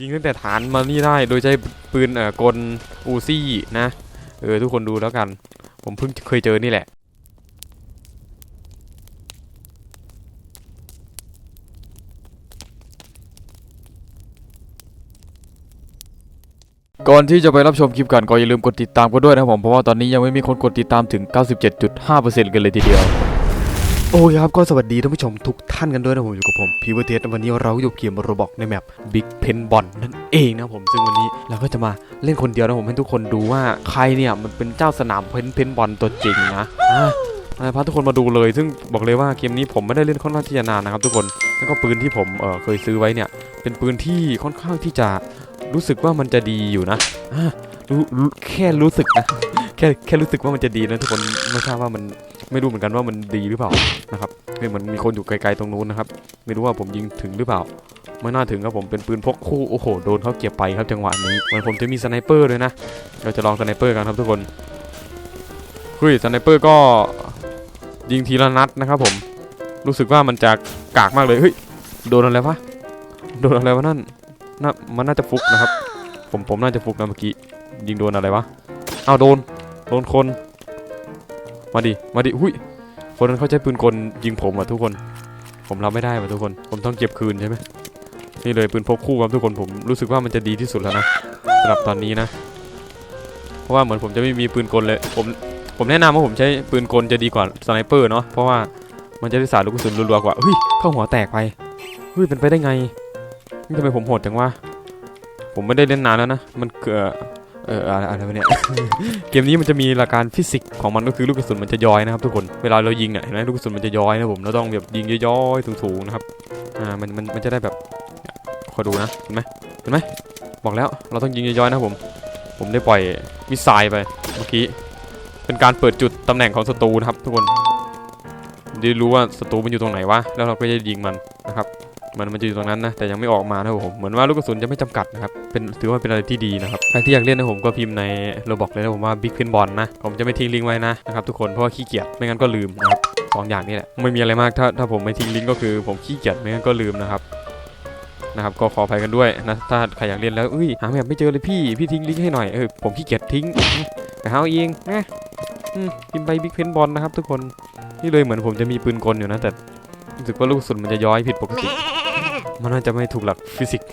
ยิงตั้งแต่ฐานมานี่ได้โดยใช้ปืนเอ่อกลอูซี่นะเออทุกคนดูแล้วกัน ผมเพิ่งเคยเจอนี่แหละก่อนที่จะไปรับชมคลิปกันก็อย่าลืมกดติดตามกันด้วยนะผมเพราะว่าตอนนี้ยังไม่มีคนกดติดตามถึง 97.5%กันเลยทีเดียว โอ้ยครับก็สวัสดีท่านผู้ชมทุกท่านกันด้วยนะผมอยู่กับผมพีเวเทสวันนี้เราอยู่เกมโรบอกในแมปบิ๊กเพนบอลนั่นเองนะผมซึ่งวันนี้เราก็จะมาเล่นคนเดียวนะผมให้ทุกคนดูว่าใครเนี่ยมันเป็นเจ้าสนามเพนเพนบอลตัวจริงนะอะพาทุกคนมาดูเลย ซึ่งบอกเลยว่าเกมนี้ผมไม่ได้เล่นค่อนข้างที่จะนานนะครับทุกคนแล้วก็ปืนที่ผมเออเคยซื้อไว้เนี่ย เป็นปืนที่ค่อนข้างที่จะรู้สึกว่ามันจะดีอยู่นะอะรู้แค่รู้สึกนะ ค่แค่รู้สึกว่ามันจะดีนะทุกคนไม่ทราบว่ามันไม่รู้เหมือนกันว่ามันดีหรือเปล่านะครับเฮ้ยมันมีคนอยู่ไกลๆตรงนู้นนะครับ ไม่รู้ว่าผมยิงถึงหรือเปล่า ไม่น่าถึงครับผมเป็นปืนพกคู่โอ้โหโดนเขาเก็บไปครับจังหวะนี้เหมือนผมจะมีสไนเปอร์ด้วยนะเราจะลองสไนเปอร์กันครับทุกคนเฮ้ยสไนเปอร์ก็ยิงทีละนัดนะครับผมรู้สึกว่ามันจะกากมากเลยเฮ้ยโดนอะไรวะโดนอะไรวะนั่นน่ามันน่าจะฟุกนะครับ ผมผมน่าจะฟุกนะเมื่อกี้ยิงโดนอะไรวะเอาวโดน โดนคน มาดิ มาดิ หุ้ย คนนั้นเขาใช้ปืนกลยิงผมอะทุกคน ผมรับไม่ได้ว่ะทุกคน ผมต้องเก็บคืนใช่ไหมนี่เลยปืนพกคู่ครับทุกคน ผมรู้สึกว่ามันจะดีที่สุดแล้วนะสำหรับตอนนี้นะ เพราะว่าเหมือนผมจะไม่มีปืนกลเลย ผม ผมแนะนำว่าผมใช้ปืนกลจะดีกว่าสไนเปอร์เนาะ เพราะว่ามันจะได้สาดลูกกระสุนรัวๆกว่า เฮ้ย เข้าหัวแตกไป เฮ้ย เป็นไปได้ไง นี่ทำไมผมโหดจังวะ ผมไม่ได้เล่นนานแล้วนะ มันเกิด เอออะไรวะเนี่ย เกมนี้มันจะมีหลักการฟิสิกส์ของมันก็คือลูกกระสุนมันจะย้อยนะครับทุกคน เวลาเรายิงเนี่ยเห็นไหมลูกกระสุนมันจะย้อยนะผม เราต้องแบบยิงย้อยๆสูงๆนะครับ อ่า มัน มัน มันจะได้แบบคอยดูนะ เห็นไหมเห็นไหมบอกแล้ว เราต้องยิงย้อยๆนะผม ผมได้ปล่อยมิสไซล์ไปเมื่อกี้ เป็นการเปิดจุดตำแหน่งของศัตรูนะครับทุกคนได้รู้ว่าศัตรูมันอยู่ตรงไหนวะ แล้วเราก็จะยิงมันนะครับ มันมันจะอยู่ตรงนั้นนะแต่ยังไม่ออกมานะผมเหมือนว่าลูกกระสุนจะไม่จำกัดนะครับเป็นถือว่าเป็นอะไรที่ดีนะครับใครที่อยากเล่นนะผมก็พิมพ์ในโรบอกเลยนะผมว่า Big Pin Ball นะผมจะไม่ทิ้งลิงก์ไว้นะนะครับทุกคนเพราะว่าขี้เกียจไม่งั้นก็ลืมนะครับสองอย่างนี้แหละไม่มีอะไรมากถ้าถ้าผมไม่ทิ้งลิงก์ก็คือผมขี้เกียจไม่งั้นก็ลืมนะครับนะครับก็ขออภัยกันด้วยนะถ้าใครอยากเล่นแล้วอุ้ยหาแบบไม่เจอเลยพี่พี่ทิ้งลิงก์ให้หน่อยเออผมขี้เกียจทิ้งแต่เอาเองนะพิมพ์ไป Big Pin Ball นะครับทุกคนนี่เลยเหมือนผมจะมีปืนกลอยู่นะแต่รู้สึกว่าลูกกระสุนมันจะย้อยผิดปกติ มันน่าจะไม่ถูกหลักฟิสิกส์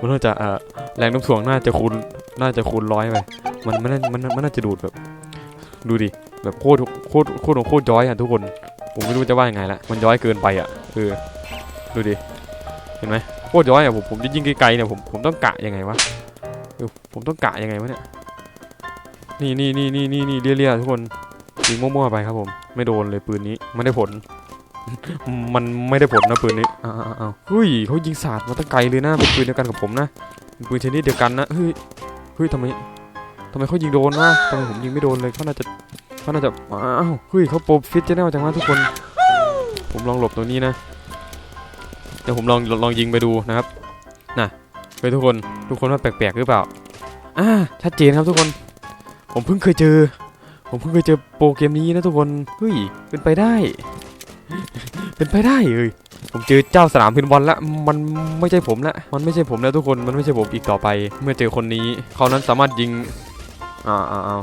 มันน่าจะอ่อแรงโน้มถ่วงน่าจะคูณน่าจะคูณร้อยไปมันมันน่ามันมันน่าจะดูดแบบ ดูดิแบบโคตรโคตรโคตรโคตรย้อยอะทุกคน ผมไม่รู้จะว่ายังไงละมันย้อยเกินไปอะเออดูดิเห็นไหมโคตรย้อยอะผมผมจะยิงไกลๆเนี่ยผมผมต้องกะยังไงวะผมต้องกะยังไงวะเนี่ยนี่นี่นี่นี่นี่นี่เลี่ยๆทุกคนยิงมั่วๆไปครับผม ไม่โดนเลยปืนนี้ไม่ได้ผล มันไม่ได้ผลนะปืนนี้อ้าวอ้าวอ้าวเฮ้ยเขายิงสาดมาตั้งไกลเลยนะเป็นปืนเดียวกันกับผมนะเป็นปืนชนิดเดียวกันนะเฮ้ยเฮ้ยทำไมทำไมเขายิงโดนวะทำไมผมยิงไม่โดนเลยเขาน่าจะเขาน่าจะอ้าวเฮ้ยเขาโปรฟิตเจแนลจังวะทุกคน ผมลองหลบตัวนี้นะเดี๋ยวผมลองลองยิงไปดูนะครับน่ะเฮ้ยทุกคนทุกคนว่าแปลกๆหรือเปล่าอ่าชัดเจนครับทุกคน ผมเพิ่งเคยเจอ ผมเพิ่งเคยเจอโปรเกมนี้นะทุกคนเฮ้ยเป็นไปได้ เป็นไปได้เอ้ยผมเจอเจ้าสนามพินบอลละมันไม่ใช่ผมละมันไม่ใช่ผมแล้วทุกคนมันไม่ใช่ผมอีกต่อไป เมื่อเจอคนนี้เขานั้นสามารถยิงอ่าอ่าอา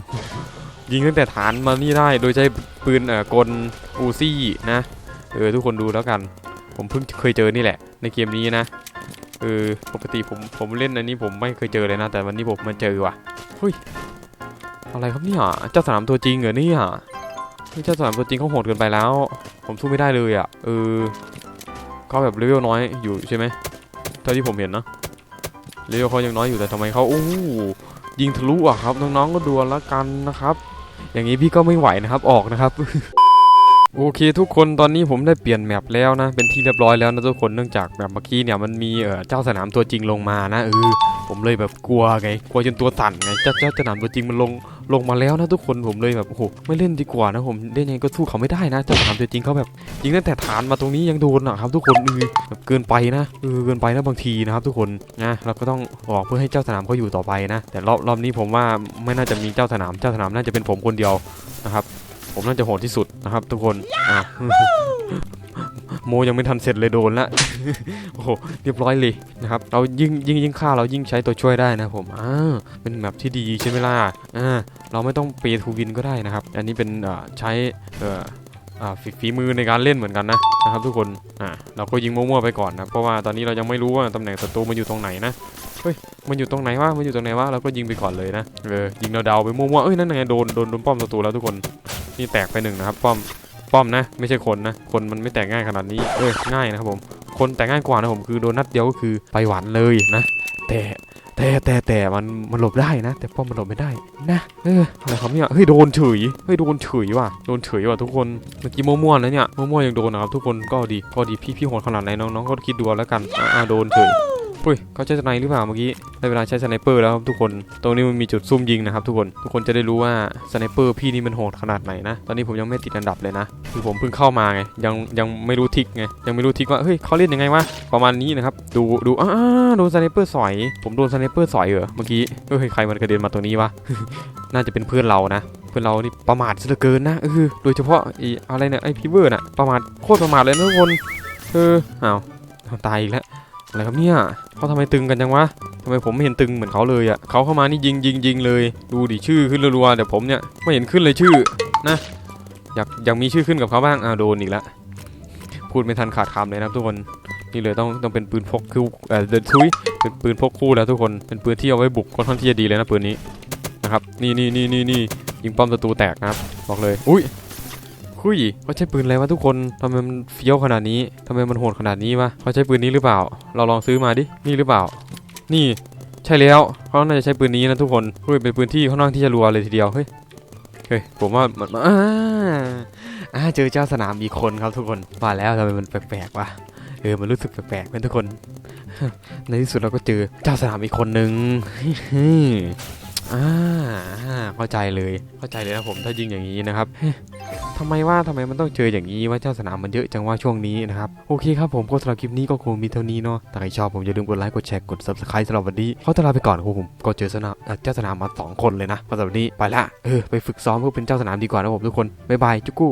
ยิงตั้งแต่ฐานมานี่ได้โดยใช้ปืนเอ่อกลอูซี่นะเออทุกคนดูแล้วกัน ผมเพิ่งเคยเจอนี่แหละ ในเกมนี้นะเออปกติผมผมเล่นอันนี้ผมไม่เคยเจอเลยนะ แต่วันนี้ผมมาเจอว่ะเฮ้ยอะไรครับเนี่ยเจ้าสนามตัวจริงเหรอเนี่ยเฮ้ยเจ้าสนามตัวจริงเขาโหดเกินไปแล้ว ผมสู้ไม่ได้เลยอะเออเขาแบบเลเวลน้อยอยู่ใช่ไหมเท่าที่ผมเห็นนะเลเวลเขายังน้อยอยู่แต่ทำไมเขาโอ้ยิงทะลุอะครับน้องๆก็ดูแล้วกันนะครับ อย่างนี้พี่ก็ไม่ไหวนะครับออกนะครับโอเคทุกคนตอนนี้ผมได้เปลี่ยนแมปแล้วนะ เป็นที่เรียบร้อยแล้วนะทุกคนเนื่องจากแบบเมื่อกี้เนี่ยมันมีเออเจ้าสนามตัวจริงลงมานะเออผมเลยแบบกลัวไงกลัวจนตัวสั่นไงเจ้าเจ้าสนามตัวจริงมันลง ลงมาแล้วนะทุกคนผมเลยแบบโอ้โหไม่เล่นดีกว่านะผมเล่นยังไงก็สู้เขาไม่ได้นะเจ้าสนามจริงเขาแบบยิงตั้งแต่ฐานมาตรงนี้ยังโดนนะครับทุกคนเออแบบเกินไปนะเออเกินไปนะบางทีนะครับทุกคนนะเราก็ต้องออกเพื่อให้เจ้าสนามเขาอยู่ต่อไปนะ แต่รอบรอบนี้ผมว่าไม่น่าจะมีเจ้าสนามเจ้าสนามน่าจะเป็นผมคนเดียวนะครับ ผมน่าจะโหดที่สุดนะครับ ทุกคนอะ โมยังไม่ทันเสร็จเลยโดนละ โอ้โห เรียบร้อยเลยนะครับ เรายิ่งยิ่งยิ่งฆ่าเรายิ่งใช้ตัวช่วยได้นะผมอ่าเป็นแมปที่ดีใช่ไหมล่ะอ่าเราไม่ต้องเปย์ทูวินก็ได้นะครับ อันนี้เป็นอ่าใช้เอ่ออ่าฝีฝีมือในการเล่นเหมือนกันนะนะครับ ทุกคนอ่าเราก็ยิงมั่วๆไปก่อนนะเพราะว่าตอนนี้เรายังไม่รู้ว่าตำแหน่งศัตรูมันอยู่ตรงไหนนะเฮ้ยมันอยู่ตรงไหนวะมันอยู่ตรงไหนวะเราก็ยิงไปก่อนเลยนะเออยิงเดาๆไปมั่วๆเอ้ยนั่นไงโดนโดนโดนป้อมศัตรูแล้วทุกคนนี่แตกไปหนึ่งนะครับป้อม ป้อมนะ ไม่ใช่คนนะ คนมันไม่แตกง่ายขนาดนี้เอ้ยง่ายนะครับผม คนแต่ง่ายกว่านะผมคือโดนนัดเดียวก็คือไปหวานเลยนะ แต่แต่แต่แต่มันมันหลบได้นะ แต่ป้อมมันหลบไม่ได้นะเอออะไรครับเนี่ยเฮ้ยโดนเฉยเฮ้ยโดนเฉยว่ะโดนเฉยว่ะทุกคนเมื่อกี้มั่วๆนะเนี่ยมั่วๆยังโดนนะครับทุกคนก็ดีก็ดีพี่พี่โหดขนาดไหนน้องๆก็คิดดูแล้วกันอ่าโดนเฉย อุ้ยเขาใช้สไนหรือเปล่าเมื่อกี้ได้เวลาใช้สไนเปอร์แล้วครับทุกคน ตรงนี้มันมีจุดซุ่มยิงนะครับทุกคน ทุกคนจะได้รู้ว่าสไนเปอร์พี่นี่มันโหดขนาดไหนนะ ตอนนี้ผมยังไม่ติดอันดับเลยนะ คือผมเพิ่งเข้ามาไง ยังยังไม่รู้ทิกไง ยังไม่รู้ทิกว่า เฮ้ยเขาเล่นยังไงวะ ประมาณนี้นะครับ ดูดูอ้าโดนสไนเปอร์สอย ผมโดนสไนเปอร์สอยเหรอ เมื่อกี้ เฮ้ยใครมันกระเด็นมาตรงนี้วะ น่าจะเป็นเพื่อนเรานะเพื่อนเรานี่ประมาทซะเหลือเกินนะเออโดยเฉพาะไอ้อะไรเนี่ยไอ้พีเวอร์น่ะประมาทโคตรประมาทเลยนะทุกคนเอออ้าวตายอีกแล้ว อะไรครับเนี่ยเขาทำไมตึงกันจังวะทำไมผมไม่เห็นตึงเหมือนเขาเลยอะเขาเข้ามานี่ยิงยิงยิงเลย ดูดิชื่อขึ้นรัวๆแต่ผมเนี่ยไม่เห็นขึ้นเลยชื่อนะอยากอยากมีชื่อขึ้นกับเขาบ้างอ้าวโดนอีกล้วพูดไม่ทันขาดคำเลยนะทุกคนนี่เลยต้องต้องเป็นปืนพกคู่เอ่อเดินทุยเป็นปืนพกคู่แล้วทุกคนเป็นปืนที่เอาไว้บุกค่อนข้างที่จะดีเลยนะปืนนี้นะครับนี่นี่นี่นี่นี่ยิงป้อมศัตรูแตกนะครับบอกเลยอุ้ย คุยเขาใช้ปืนอะไรวะทุกคนทำไมมันเฟี้ยวขนาดนี้ทำไมมันโหดขนาดนี้วะเขาใช้ปืนนี้หรือเปล่า เราลองซื้อมาดินี่หรือเปล่า นี่ใช่แล้วเขาน่าจะใช้ปืนนี้นะทุกคนเฮ้ยเป็นปืนที่ค่อนข้างที่จะรัวเลยทีเดียวเฮ้ยเฮ้ยผมว่ามันอ่าอ่าเจอเจ้าสนามอีกคนครับทุกคนว่าแล้วทำไมมันแปลกๆวะเออมันรู้สึกแปลกๆเป็นทุกคน ในที่สุดเราก็เจอเจ้าสนามอีกคนนึง อ่าเข้าใจเลย เข้าใจเลยนะผมถ้ายิงอย่างนี้นะครับทำไมว่าทำไมมันต้องเจออย่างนี้ว่าเจ้าสนามมันเยอะจังว่าช่วงนี้นะครับ โอเคครับผมก็สำหรับคลิปนี้ก็คงมีเท่านี้เนาะถ้าใครชอบผมอย่าลืมกดไลค์กดแชร์กด s u b สไครต์สำหรับวันนี้ขอตวลาไปก่อนครับผมก็เจอสนามเจ้าสนามมาสองคนเลยนะสำหรับวันนี้ไปละเออไปฝึกซ้อมเพื่อเป็นเจ้าสนามดีกว่านะผมทุกคนบ๊ายบายจุกกู้